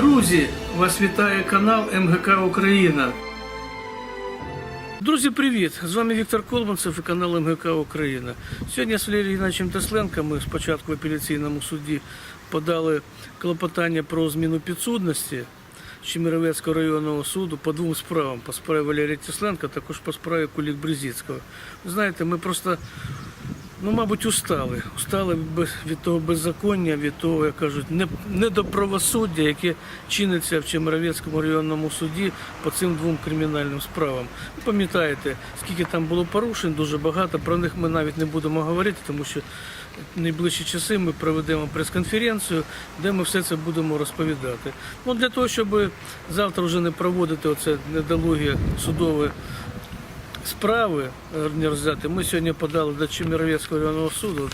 Друзі, вас вітає канал МГК Україна. Друзі, привіт! З вами Віктор Колманцев і канал МГК Україна. Сьогодні з Валерієм Геннадійовичем Тесленко ми спочатку в апеляційному суді подали клопотання про зміну підсудності Чемеровецького районного суду по двом справам. По справі Валерія Тесленка, також по справі Кулік Бризіцького. Ви знаєте, ми просто Ну, мабуть, устали. Устали від того беззаконня, від того, як кажуть, не- недоправосуддя, яке чиниться в Чемеровецькому районному суді по цим двом кримінальним справам. Ви пам'ятаєте, скільки там було порушень, дуже багато. Про них ми навіть не будемо говорити, тому що найближчі часи ми проведемо прес-конференцію, де ми все це будемо розповідати. Ну, для того, щоб завтра вже не проводити оце недолуге судове справи е, не розглядати. Ми сьогодні подали до Чемеровецького районного суду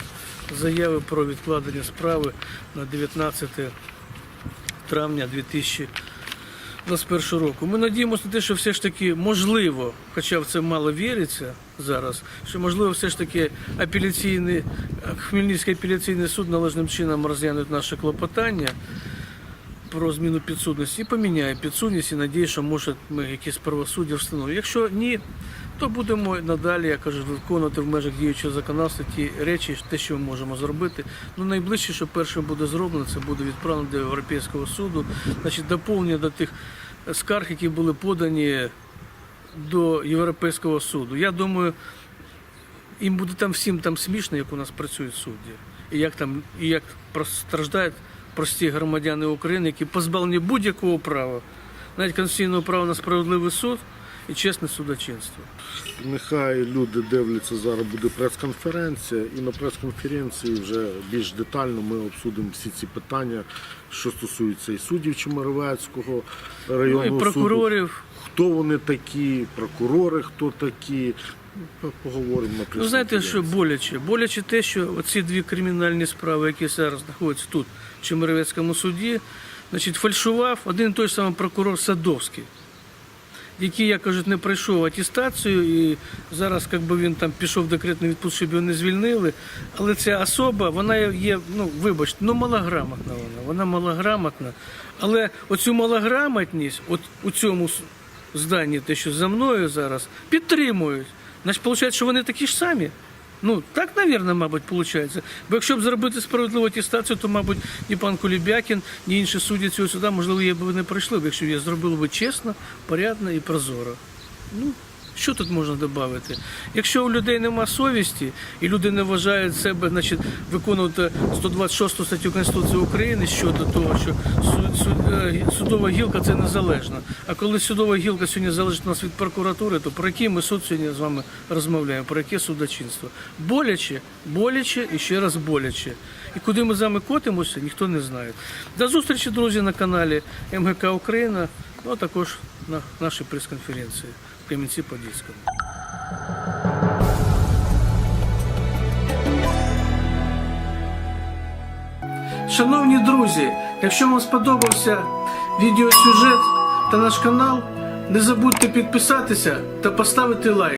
заяви про відкладення справи на 19 травня 2021 року. Ми надіємося на те, що все ж таки можливо, хоча в це мало віриться зараз, що можливо все ж таки апеляційний, Хмельницький апеляційний суд належним чином розглянуть наше клопотання про зміну підсудності і поміняє підсудність і надію, що може ми якесь правосуддя встановимо. Якщо ні, то будемо надалі, я кажу, виконувати в межах діючого законодавства ті речі, те, що ми можемо зробити. Ну найближче, що першим буде зроблено, це буде відправлено до Європейського суду, значить доповнення до тих скарг, які були подані до Європейського суду. Я думаю, їм буде там всім там смішно, як у нас працюють судді, і як там і як страждають прості громадяни України, які позбавлені будь-якого права, навіть конституційного права на справедливий суд і чесне судочинство. Нехай люди дивляться, зараз буде прес-конференція, і на прес-конференції вже більш детально ми обсудимо всі ці питання, що стосуються і суддів Чемеровецького Ну районного і суду. прокурорів. Хто вони такі, прокурори, хто такі. Поговоримо на Ну знаєте, що боляче? Боляче те, що оці дві кримінальні справи, які зараз знаходяться тут, в Чемеровецькому суді, значить, фальшував один і той самий прокурор Садовський, який, як кажуть, не пройшов атестацію, і зараз як би він там пішов в декретний відпуск, щоб його не звільнили. Але ця особа, вона є, ну вибачте, ну малограмотна вона, вона малограмотна. Але оцю малограмотність, от у цьому зданні, те, що за мною зараз, підтримують. Значить, виходить, що вони такі ж самі. Ну, так, навірно, мабуть, виходить. Бо якщо б зробити справедливу атестацію, то, мабуть, ні пан Кулібякін, ні інші судді цього суда, можливо, я б не пройшли, якщо б я зробив би чесно, порядно і прозоро. Ну, що тут можна додати? Якщо у людей нема совісті, і люди не вважають себе, значить, виконувати 126 статтю Конституції України щодо того, що е, судова гілка це незалежно. А коли судова гілка сьогодні залежить нас від прокуратури, то про який ми суд сьогодні з вами розмовляємо? Про яке судочинство? Боляче, боляче і ще раз боляче. І куди ми з вами котимося, ніхто не знає. До зустрічі, друзі, на каналі МГК Україна, ну а також на нашій прес-конференції в Кам'янці-Подільському. Шановні друзі, якщо вам сподобався відеосюжет та наш канал, не забудьте підписатися та поставити лайк.